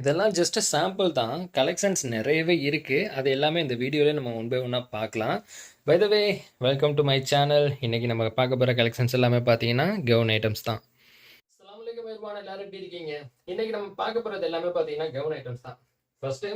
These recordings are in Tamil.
இதெல்லாம் ஜஸ்ட் சாம்பிள் தான். கலெக்ஷன்ஸ் நிறையவே இருக்குது அது எல்லாமே இந்த வீடியோவில் நம்ம ஒன் பை ஒன்னாக பார்க்கலாம். By the way welcome to my channel இன்றைக்கி நம்ம பார்க்க போகிற கலெக்ஷன்ஸ் எல்லாமே பார்த்தீங்கன்னா கவுன் ஐட்டம்ஸ் தான். அஸ்ஸலாமு அலைக்கும் எல்லாரும் எப்படி இருக்கீங்க? இன்றைக்கி நம்ம பார்க்க போகிறது எல்லாமே பார்த்தீங்கன்னா கவுன் ஐட்டம்ஸ் தான். ஃபர்ஸ்ட்டு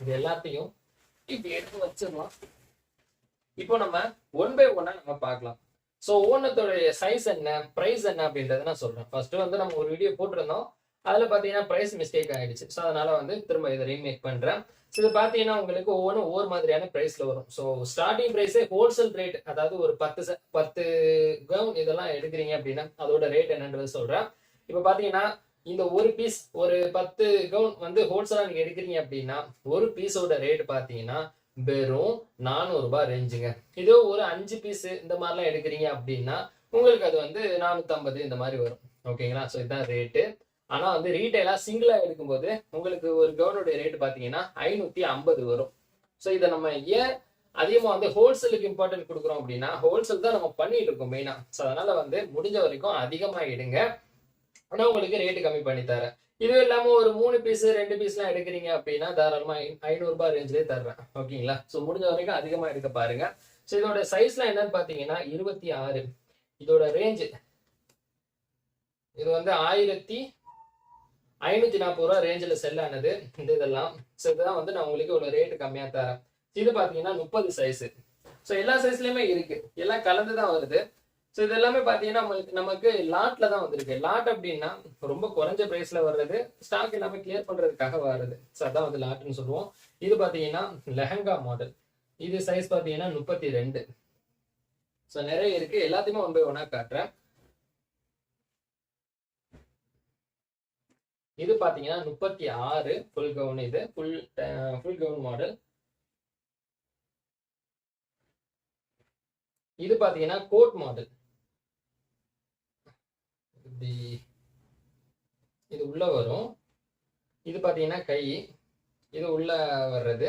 இது எல்லாத்தையும் இப்படி எடுத்து வச்சிடலாம். இப்போ நம்ம ஒன் பை ஒன்னாக நம்ம பார்க்கலாம். ஸோ ஒவ்வொன்றத்தோடைய சைஸ் என்ன ப்ரைஸ் என்ன அப்படின்றத நான் சொல்கிறேன் ஃபர்ஸ்ட்டு வந்து நம்ம ஒரு வீடியோ போட்டிருந்தோம். அதில் பார்த்தீங்கன்னா ப்ரைஸ் மிஸ்டேக் ஆகிடுச்சு ஸோ அதனால் வந்து திரும்ப இதை ரீமேக் பண்ணுறேன் ஸோ இது பார்த்தீங்கன்னா உங்களுக்கு ஒவ்வொன்றும் ஒவ்வொரு மாதிரியான ப்ரைஸில் வரும். ஸோ ஸ்டார்டிங் ப்ரைஸே ஹோல்சேல் ரேட் அதாவது ஒரு பத்து se- பத்து கவுன் இதெல்லாம் எடுக்கிறீங்க அப்படின்னா அதோட ரேட் என்னன்றது சொல்கிறேன் இப்போ பார்த்தீங்கன்னா இந்த ஒரு பீஸ் ஒரு பத்து கவுன் வந்து ஹோல்சேலாக நீங்கள் எடுக்கிறீங்க அப்படின்னா ஒரு பீஸோட ரேட் பார்த்தீங்கன்னா வெறும் நானூறுபா ரேஞ்சுங்க இதோ ஒரு அஞ்சு பீஸு இந்த மாதிரிலாம் எடுக்கிறீங்க அப்படின்னா உங்களுக்கு அது வந்து நானூற்றம்பது இந்த மாதிரி வரும். ஓகேங்களா ஸோ இதுதான் ரேட்டு ஆனால் வந்து ரீட்டைலாக சிங்கிளாக எடுக்கும்போது உங்களுக்கு ஒரு கவுனுடைய ரேட் பார்த்தீங்கன்னா ஐநூற்றி ஐம்பது வரும். ஸோ இதை நம்ம ஏன் அதிகமாக வந்து ஹோல்சேலுக்கு இம்பார்ட்டன்ட் கொடுக்குறோம் அப்படின்னா ஹோல்சேல் தான் நம்ம பண்ணிட்டு இருக்கோம் மெயினாக ஸோ அதனால வந்து முடிஞ்ச வரைக்கும் அதிகமாக எடுங்க. ஆனால் உங்களுக்கு ரேட்டு கம்மி பண்ணி தரேன். இதுவும் இல்லாமல் ஒரு மூணு பீஸ் ரெண்டு பீஸ்லாம் எடுக்கிறீங்க அப்படின்னா தாராளமாக ஐநூறுரூபா ரேஞ்சிலே தர்றேன். ஓகேங்களா ஸோ முடிஞ்ச வரைக்கும் அதிகமாக எடுக்க பாருங்க. ஸோ இதோட சைஸ்லாம் என்னன்னு பார்த்தீங்கன்னா இருபத்தி ஆறு. இதோட ரேஞ்சு இது வந்து ஆயிரத்தி ஐநூத்தி நாற்பது ரூபா ரேஞ்சில் செல் ஆனது. இந்த இதெல்லாம். ஸோ இதுதான் வந்து நான் உங்களுக்கு ஒரு ரேட்டு கம்மியாக தரேன். இது பார்த்தீங்கன்னா முப்பது சைஸு ஸோ எல்லா சைஸ்லையுமே இருக்கு. எல்லாம் கலந்து தான் வருது. ஸோ இது எல்லாமே பார்த்தீங்கன்னா நமக்கு நமக்கு லாட்ல தான் வந்திருக்கு. லாட் அப்படின்னா ரொம்ப குறைஞ்ச ப்ரைஸ்ல வர்றது ஸ்டாக் எல்லாமே கிளியர் பண்றதுக்காக வர்றது. ஸோ அதான் வந்து லாட்னு சொல்லுவோம். இது பார்த்தீங்கன்னா லெஹங்கா மாடல் இது சைஸ் பார்த்தீங்கன்னா முப்பத்தி ரெண்டு. ஸோ நிறைய இருக்கு. எல்லாத்தையுமே ஒன் பை ஒன்னா காட்டுறேன். இது பாத்தீங்கன்னா முப்பத்தி ஆறு ஃபுல் கவுன் இது. ஃபுல் ஃபுல் கவுன் மாடல் இது பாத்தீங்கன்னா கோட் மாடல் இப்படி இது உள்ள வரும். இது பாத்தீங்கன்னா கை. இது உள்ள வர்றது.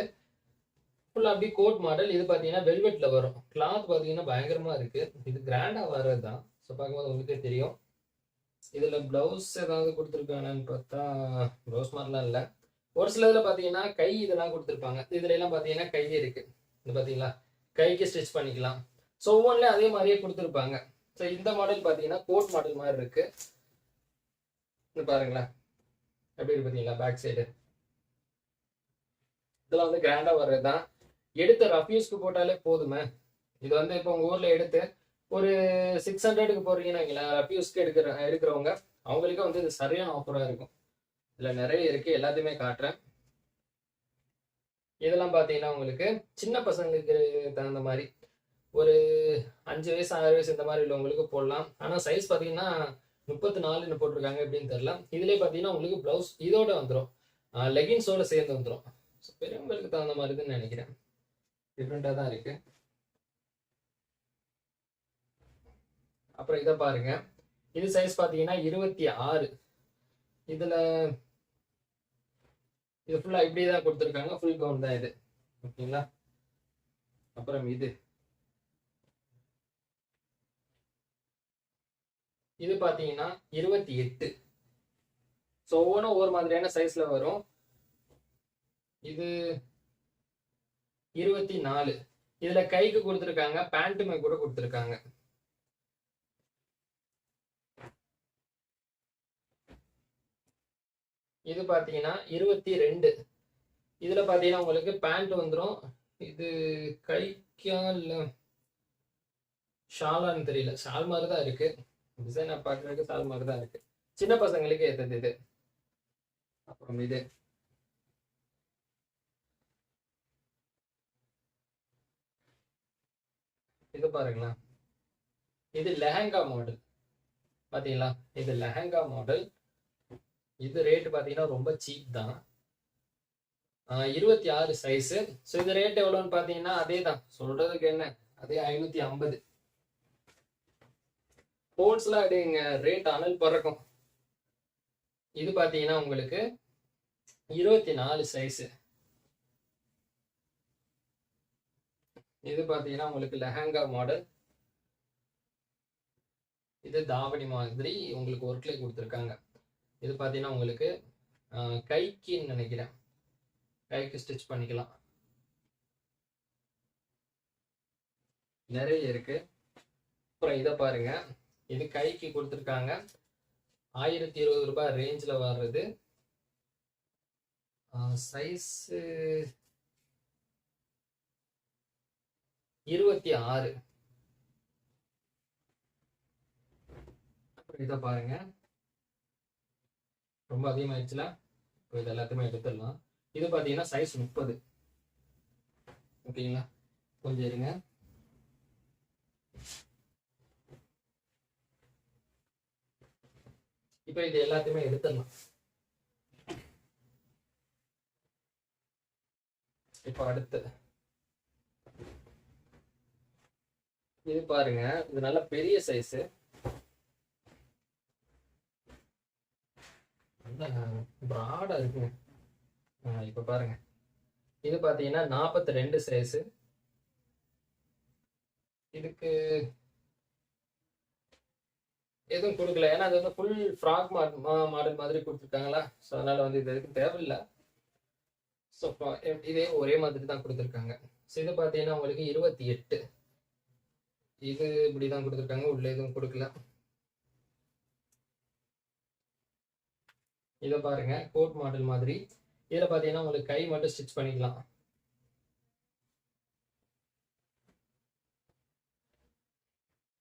ஃபுல்லா அப்படி கோட் மாடல் இது பாத்தீங்கன்னா வெல்வெட்ல வரும். கிளாத் பாத்தீங்கன்னா பயங்கரமா இருக்கு. இது கிராண்டா வர்றது தான் ஸோ பார்க்கும்போது உங்களுக்கே தெரியும். இதுல ப்ளவுஸ் ஏதாவது கொடுத்துருக்காங்கன்னு பார்த்தா ப்ளவுஸ் மாதிரிலாம் இல்லை. ஒரு சில இதில் பாத்தீங்கன்னா கை இதெல்லாம் கொடுத்துருப்பாங்க. இதுல எல்லாம் பாத்தீங்கன்னா கை இருக்கு. இது பாத்தீங்களா? கைக்கு ஸ்டிச் பண்ணிக்கலாம். ஸோ ஒவ்வொன்றிலையும் அதே மாதிரியே கொடுத்துருப்பாங்க. ஸோ இந்த மாடல் பாத்தீங்கன்னா கோட் மாடல் மாதிரி இருக்கு. இது பாருங்களேன். எப்படி இருக்கு பாத்தீங்களா? பேக் சைடு இதெல்லாம் வந்து கிராண்டா வர்றது தான் எடுத்த ரஃப்யூஸ்க்கு போட்டாலே போதுமே. இது வந்து இப்போ உங்க ஊர்ல எடுத்து ஒரு சிக்ஸ் ஹண்ட்ரடுக்கு போடுறீங்கன்னு வைங்களேன் ரஃப்யூஸ்க்கு எடுக்கிற எடுக்கிறவங்க அவங்களுக்கு வந்து இது சரியான ஆஃபராக இருக்கும். இதில் நிறைய இருக்கு எல்லாத்தையுமே காட்டுறேன். இதெல்லாம் பார்த்தீங்கன்னா உங்களுக்கு சின்ன பசங்களுக்கு தகுந்த மாதிரி ஒரு அஞ்சு வயசு ஆறு வயசு இந்த மாதிரி உள்ளவங்களுக்கு போடலாம். ஆனால் சைஸ் பார்த்தீங்கன்னா முப்பத்தி நாலுன்னு போட்டிருக்காங்க எப்படின்னு தெரில இதுலேயே பார்த்தீங்கன்னா உங்களுக்கு ப்ளவுஸ் இதோட வந்துடும் லெகின்ஸோட சேர்ந்து வந்துடும் பெரியவங்களுக்கு தகுந்த மாதிரி தான் நினைக்கிறேன். டிஃப்ரெண்ட்டாக தான் இருக்கு. அப்புறம் இதை பாருங்க. இது சைஸ் பார்த்தீங்கன்னா இருபத்தி ஆறு. இதுல இது ஃபுல்லா இப்படி தான் கொடுத்துருக்காங்க. ஃபுல் கவுன் தான் இது. ஓகேங்களா? அப்புறம் இது. இது பார்த்தீங்கன்னா இருபத்தி எட்டு. ஸோ ஒவ்வொன்றும் ஒவ்வொரு மாதிரியான சைஸ்ல வரும். இது இருபத்தி நாலு. இதுல கைக்கு கொடுத்துருக்காங்க பேண்ட்டுமே கூட கொடுத்துருக்காங்க. இது பார்த்தீங்கன்னா இருபத்தி ரெண்டு. இதுல பார்த்தீங்கன்னா உங்களுக்கு பேண்ட் வந்துடும் இது கைக்கா இல்லை ஷாலான்னு தெரியல. ஷால் மாதிரி தான் இருக்கு டிசைனை பார்க்குறதுக்கு ஷால் மாதிரி தான் இருக்கு. சின்ன பசங்களுக்கு ஏற்றது இது. அப்புறம் இது. இது பாருங்களேன். இது லெஹங்கா மாடல் பாத்தீங்களா? இது லெஹங்கா மாடல் இது ரேட்டு பார்த்தீங்கன்னா ரொம்ப சீப் தான். இருபத்தி ஆறு சைஸு ஸோ இது ரேட் எவ்வளோன்னு பார்த்தீங்கன்னா அதே தான் சொல்கிறதுக்கு என்ன? அதே ஐநூற்றி ஐம்பது. ஹோல்ஸ்லாம் அப்படிங்க ரேட் அனல் பறக்கும். இது பார்த்தீங்கன்னா உங்களுக்கு இருபத்தி நாலு சைஸு இது பார்த்தீங்கன்னா உங்களுக்கு லெஹங்கா மாடல் இது தாவணி மாதிரி உங்களுக்கு ஒர்க்லேயே கொடுத்துருக்காங்க. இது பார்த்தீங்கன்னா உங்களுக்கு கைக்குன்னு நினைக்கிறேன். கைக்கு ஸ்டிச் பண்ணிக்கலாம். நிறைய இருக்கு. அப்புறம் இதை பாருங்க. இது கைக்கு கொடுத்துருக்காங்க. ஆயிரத்தி இருபது ரூபாய் ரேஞ்சில் வர்றது. சைஸு இருபத்தி ஆறு. இதை பாருங்க. ரொம்ப அதிகமாகிடுச்சுல இப்போ இது எல்லாத்தையுமே எடுத்துடலாம். இது பார்த்தீங்கன்னா சைஸ் முப்பது. ஓகேங்களா? கொஞ்சம் இருங்க. இப்போ இது எல்லாத்தையுமே எடுத்துடலாம். இப்போ அடுத்து. இது பாருங்க இது நல்ல பெரிய சைஸு ப்ராடாக இருக்குங்க. இப்போ பாருங்க. இது பார்த்தீங்கன்னா நாற்பத்தி ரெண்டு சைஸு இதுக்கு எதுவும் கொடுக்கல. ஏன்னா அது வந்து ஃபுல் ஃப்ராக் மாடல் மாதிரி கொடுத்துருக்காங்களா? ஸோ அதனால வந்து இது எதுக்கும் தேவையில்லை. ஸோ இதே ஒரே மாதிரி தான் கொடுத்துருக்காங்க. ஸோ இது பார்த்தீங்கன்னா உங்களுக்கு இருபத்தி எட்டு. இது இப்படி தான் கொடுத்துருக்காங்க. உள்ள எதுவும் கொடுக்கல. இதை பாருங்க கோட் மாடல் மாதிரி. இதில் பார்த்தீங்கன்னா உங்களுக்கு கை மட்டும் ஸ்டிச் பண்ணிக்கலாம்.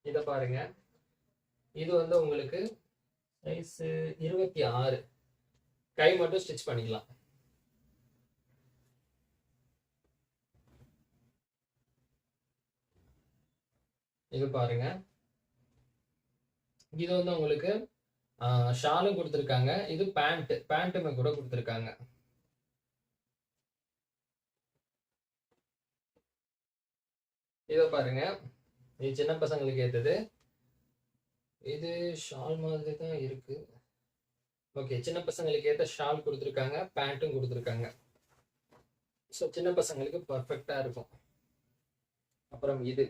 இதை பாருங்க. இது வந்து உங்களுக்கு சைஸ் இருபத்தி ஆறு. கை மட்டும் ஸ்டிச் பண்ணிக்கலாம். இது பாருங்க. இது வந்து உங்களுக்கு ஷாலும் கொடுத்துருக்காங்க. இது பேண்ட் பேண்ட்டுமே கூட கொடுத்துருக்காங்க. இதை பாருங்க. இது சின்ன பசங்களுக்கு ஏற்றது இது ஷால் மாதிரி தான் இருக்கு. ஓகே சின்ன பசங்களுக்கு ஏற்ற ஷால் கொடுத்துருக்காங்க. பேண்ட்டும் கொடுத்துருக்காங்க. ஸோ சின்ன பசங்களுக்கு பர்ஃபெக்டாக இருக்கும். அப்புறம் இது.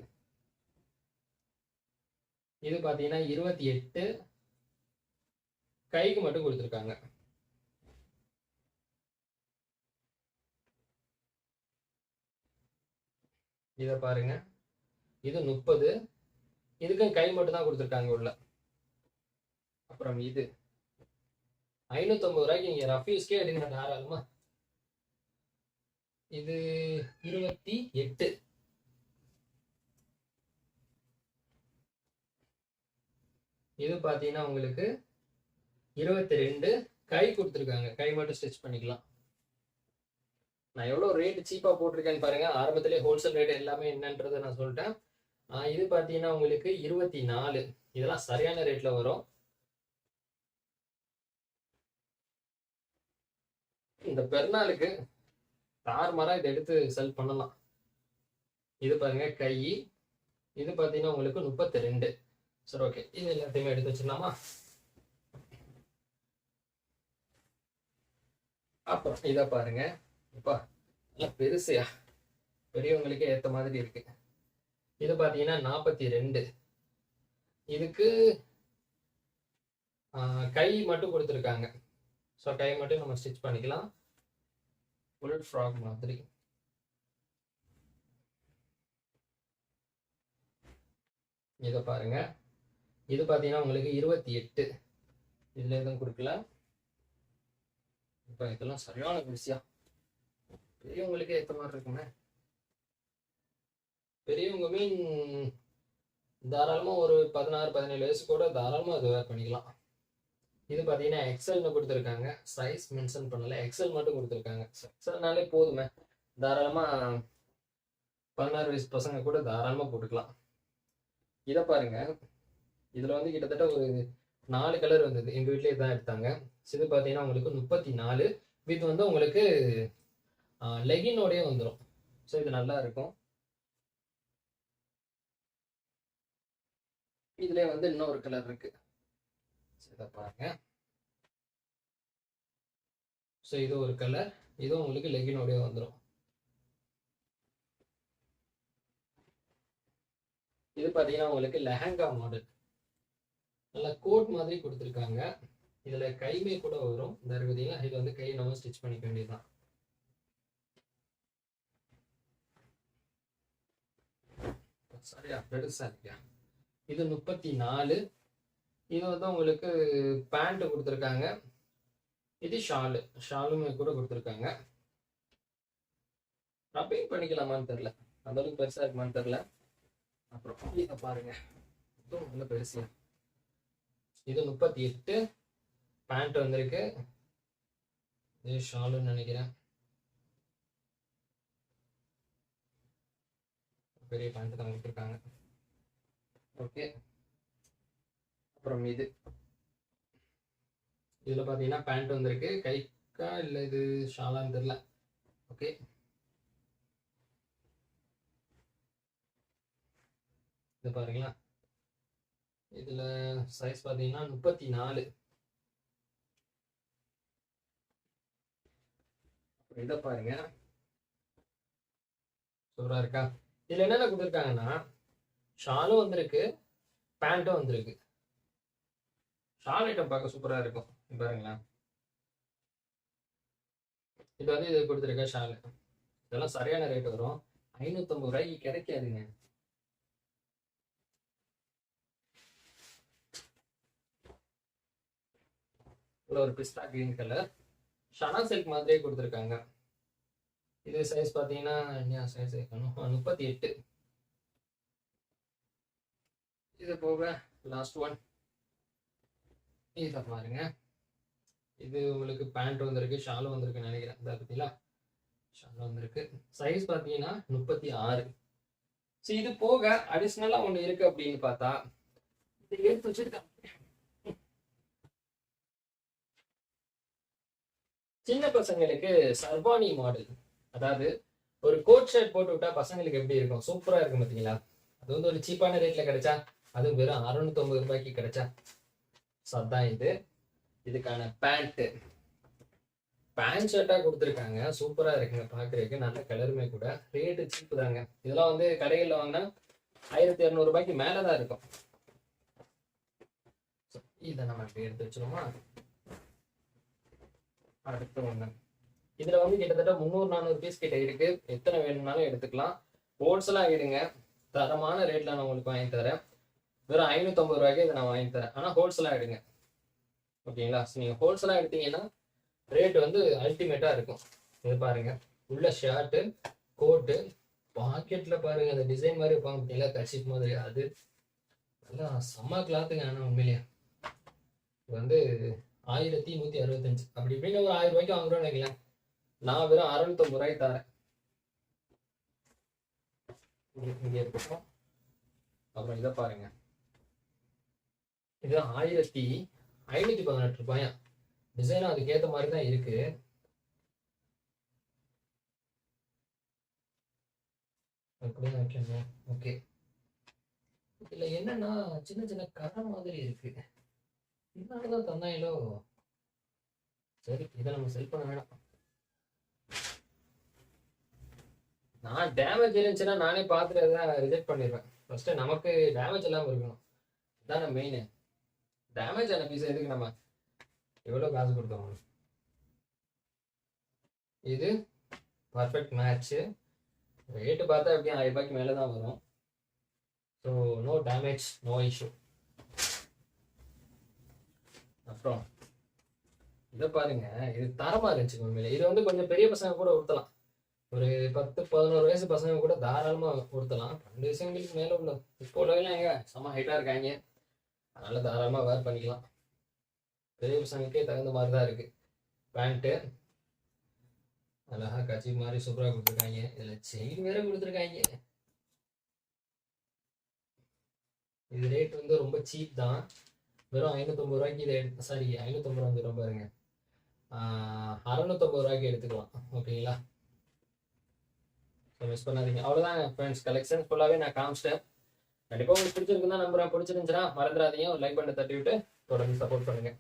இது பார்த்தீங்கன்னா இருபத்தி எட்டு கைக்கு மட்டும் கொடுத்துருக்காங்க. இதை பாருங்க. இது முப்பது. இதுக்கும் கை மட்டும் தான் கொடுத்துருக்காங்க உள்ள. அப்புறம் இது. ஐநூத்தொம்பது ரூபாய்க்கு இங்கே ரஃப்யூஸ்க்கே எடுங்க தாராளமா. இது இருபத்தி எட்டு. இது பார்த்தீங்கன்னா உங்களுக்கு இருபத்தி ரெண்டு கை கொடுத்துருக்காங்க. கை மட்டும் ஸ்டிச் பண்ணிக்கலாம். நான் எவ்வளோ ரேட் சீப்பாக போட்டிருக்கேன்னு பாருங்க. ஆரம்பத்திலே ஹோல்சேல் ரேட் எல்லாமே என்னன்றதை நான் சொல்லிட்டேன். ஆஹ் இது பார்த்தீங்கன்னா உங்களுக்கு இருபத்தி நாலு இதெல்லாம் சரியான ரேட்ல வரும். இந்த பெருநாளுக்கு தாறுமாறா இதை எடுத்து செல் பண்ணலாம். இது பாருங்க கை. இது பார்த்தீங்கன்னா உங்களுக்கு முப்பத்தி ரெண்டு சரி ஓகே இது எல்லாத்தையுமே எடுத்து வச்சிடலாமா? அப்புறம் இதை பாருங்க. இப்போ நல்லா பெருசையா. பெரியவங்களுக்கே ஏற்ற மாதிரி இருக்கு. இது பார்த்தீங்கன்னா நாற்பத்தி ரெண்டு இதுக்கு கை மட்டும் கொடுத்துருக்காங்க. ஸோ கை மட்டும் நம்ம ஸ்டிச் பண்ணிக்கலாம். ஃபுல் ஃப்ராக் மாதிரி. இதை பாருங்க. இது பார்த்தீங்கன்னா உங்களுக்கு இருபத்தி எட்டு. இதில் எதுவும் கொடுக்கல. இப்போ இதெல்லாம் சரியான விஷயம். பெரியவங்களுக்கே ஏற்ற மாதிரி இருக்குமே. பெரியவங்க மீன் தாராளமாக ஒரு பதினாறு பதினேழு வயசு கூட தாராளமாக அது வேர் பண்ணிக்கலாம். இது பார்த்தீங்கன்னா எக்ஸல்னு கொடுத்துருக்காங்க. சைஸ் மென்ஷன் பண்ணல. எக்ஸல் மட்டும் கொடுத்துருக்காங்க. எக்ஸல்னாலே போதுமே. தாராளமாக பதினாறு வயசு பசங்க கூட தாராளமாக போட்டுக்கலாம். இதை பாருங்க. இதில் வந்து கிட்டத்தட்ட ஒரு நாலு கலர் வந்தது. எங்கள் வீட்லேயே தான் எடுத்தாங்க. இது பார்த்தீங்கன்னா உங்களுக்கு முப்பத்தி நாலு இது வந்து உங்களுக்கு லெகினோடய வந்துடும் ஸோ இது நல்லா இருக்கும். இதுல வந்து இன்னொரு கலர் இருக்கு. இதை பாருங்க. ஸோ இது ஒரு கலர் இதுவும் உங்களுக்கு லெகினோடய வந்துடும் இது பார்த்தீங்கன்னா உங்களுக்கு லெஹங்கா மாடல் நல்லா கோட் மாதிரி கொடுத்துருக்காங்க. இதுல கைமே கூட வரும். இந்த இருக்குதீங்களா இது வந்து கையை நம்ம ஸ்டிச் பண்ணிக்க வேண்டியதுதான். Oh, சரியா பெருசா இருக்கியா இது முப்பத்தி நாலு இது வந்து உங்களுக்கு பேண்ட் கொடுத்துருக்காங்க. இது ஷாலு ஷாலுமே கூட கொடுத்துருக்காங்க. ரப்பிங் பண்ணிக்கலாமான்னு தெரில அந்த அளவுக்கு பெருசா இருக்குமான்னு தெரில அப்புறம் இதை பாருங்க. இதுவும் நல்ல பெருசு. இது முப்பத்தி எட்டு. பேண்ட் வந்திருக்கு. இது ஷாலுன்னு நினைக்கிறேன். பெரிய பேண்ட் தான் கொடுத்துருக்காங்க ஓகே அப்புறம் இது. இதில் பார்த்தீங்கன்னா பேண்ட் வந்திருக்கு. கைக்கா இல்லை இது ஷாலான்னு தெரில ஓகே இது பாருங்களா இதில் சைஸ் பார்த்தீங்கன்னா முப்பத்தி நாலு. இதை பாருங்க. சூப்பராக இருக்கா? இதில் என்னென்ன கொடுத்துருக்காங்கன்னா ஷாலும் வந்திருக்கு பேண்ட்டும் வந்திருக்கு. ஷால் ஐட்டம் பார்க்க சூப்பராக இருக்கும். பாருங்களேன். இது வந்து இது கொடுத்துருக்க ஷால் இதெல்லாம் சரியான ரேட் வரும். ஐநூற்றம்பது ரூபாய்க்கு கிடைக்காதுங்க. உள்ள ஒரு பிஸ்தா கிரீன் கலர் ஷனா சில்க் மாதிரியே கொடுத்துருக்காங்க. இது சைஸ் பார்த்தீங்கன்னா என்ன சைஸ் இருக்கணும் முப்பத்தி எட்டு. இது போக லாஸ்ட் ஒன் இதை பாருங்க. இது உங்களுக்கு பேண்ட் வந்திருக்கு ஷால் வந்திருக்குன்னு நினைக்கிறேன். இந்த பார்த்தீங்களா ஷால் வந்திருக்கு. சைஸ் பார்த்தீங்கன்னா முப்பத்தி ஆறு. ஸோ இது போக அடிஷ்னலாக ஒன்று இருக்கு அப்படின்னு பார்த்தா இதை எடுத்து வச்சிருக்கேன் சின்ன பசங்களுக்கு சர்வானி மாடல் அதாவது ஒரு கோட் ஷர்ட் போட்டு விட்டா பசங்களுக்கு எப்படி இருக்கும்? சூப்பரா இருக்கும் பாத்தீங்களா? அது வந்து ஒரு சீப்பான ரேட்ல கிடைச்சா அதுவும் வெறும் அறுநூத்தொம்பது ரூபாய்க்கு கிடைச்சா ஸோ அதான் இது. இதுக்கான பேண்ட் பேண்ட் ஷர்ட்டாக கொடுத்துருக்காங்க. சூப்பராக இருக்குங்க பார்க்குறதுக்கு நல்ல கலருமே கூட. ரேட்டு சீப்பு தாங்க. இதெல்லாம் வந்து கடைகளில் வாங்கினா ஆயிரத்தி இரநூறுபாய்க்கு மேலே தான் இருக்கும். இதை நம்ம எடுத்து வச்சிருமா அடுத்து ஒன்று இதில் வந்து கிட்டத்தட்ட முந்நூறு நானூறு பீஸ் கிட்ட இருக்கு. எத்தனை வேணும்னாலும் எடுத்துக்கலாம். ஹோல்சேலாக எடுங்க. தரமான ரேட்டில் நான் உங்களுக்கு வாங்கி தரேன். வெறும் ஐநூற்றம்பது ரூபாய்க்கு இதை நான் வாங்கி தரேன். ஆனால் ஹோல்சேலாக எடுங்க. ஓகேங்களா? ஸோ நீங்கள் ஹோல்சேலாக எடுத்தீங்கன்னா ரேட் வந்து அல்டிமேட்டாக இருக்கும். இது பாருங்க. உள்ள ஷர்ட்டு கோட்டு பாக்கெட்டில் பாருங்க. அந்த டிசைன் மாதிரி வைப்பாங்க பார்த்தீங்களா கட்சிப் மாதிரி. அது நல்லா செம்ம கிளாத்துங்க ஆனால் உண்மையிலேயே. இது வந்து ஆயிரத்தி நூற்றி அறுபத்தஞ்சு. அப்படி இப்படின்னு ஒரு ஆயிரம் ரூபாய்க்கு வாங்குறோம்னு நினைக்கலாம் நான் வெறும் அறுநூத்தொம்பது ரூபாய்க்கு தரேன். இங்கே இங்க இருக்கட்டும். அப்புறம் இதை பாருங்க. இது ஆயிரத்தி ஐநூத்தி பதினெட்டு ரூபாயா? டிசைனும் அதுக்கேற்ற மாதிரி தான் இருக்கு. அப்படிதான் வைக்கணும். ஓகே இதுல என்னன்னா சின்ன சின்ன கரை மாதிரி இருக்கு. இதனாலதான் தந்தாங்களோ சரி இதை நம்ம செல் பண்ண வேணாம். நான் டேமேஜ் இருந்துச்சுன்னா நானே பார்த்துட்டு அதை ரிஜெக்ட் பண்ணிடுவேன். ஃபர்ஸ்ட் நமக்கு டேமேஜ் இல்லாமல் இருக்கணும். இதான மெயின் டேமேஜ் ஆன பீஸ் எதுக்கு நம்ம எவ்வளோ காசு கொடுத்தோம்? இது பர்ஃபெக்ட் மேட்ச்சு ரேட்டு பார்த்தா எப்படியும் ஆயிரம் ரூபாய்க்கு மேலே தான் வரும். So no damage no issue அப்புறம் இதை பாருங்க. இது தரமா இருந்துச்சு உண்மையில. இது வந்து கொஞ்சம் பெரிய பசங்க கூட உடுத்தலாம். ஒரு பத்து பதினோரு வயசு பசங்க கூட தாராளமா உடுத்தலாம். ரெண்டு வயசுங்களுக்கு மேல உள்ள. இப்போ உள்ளவங்களாம் எங்க? செம்ம ஹைட்டா இருக்காங்க. அதனால தாராளமா வேர் பண்ணிக்கலாம். பெரிய பசங்களுக்கே தகுந்த மாதிரி தான் இருக்கு பேண்ட்டு அழகா கட்சி மாதிரி சூப்பரா கொடுத்துருக்காங்க. இதுல செயின் வேற கொடுத்துருக்காங்க. இது ரேட் வந்து ரொம்ப சீப் தான். வெறும் ஐநூற்றம்பது ரூபாய்க்கு இதை எடுத்து சாரி ஐநூற்றம்பது ரூபா ரொம்ப பாருங்க. அறநூற்றம்பது ரூபாய்க்கு எடுத்துக்கலாம் ஓகேங்களா? ஸோ மிஸ் பண்ணாதீங்க. அவ்வளோதாங்க ஃப்ரெண்ட்ஸ் கலெக்ஷன் ஃபுல்லாகவே நான் காமிச்சிட்டேன். கண்டிப்பாக உங்களுக்கு பிடிச்சிருக்குன்னா நம்புறேன். பிடிச்சிருந்துச்சுன்னா மறந்துடாதீங்க. ஒரு லைக் பண்ணி தட்டி விட்டு தொடர்ந்து சப்போர்ட் பண்ணுங்க.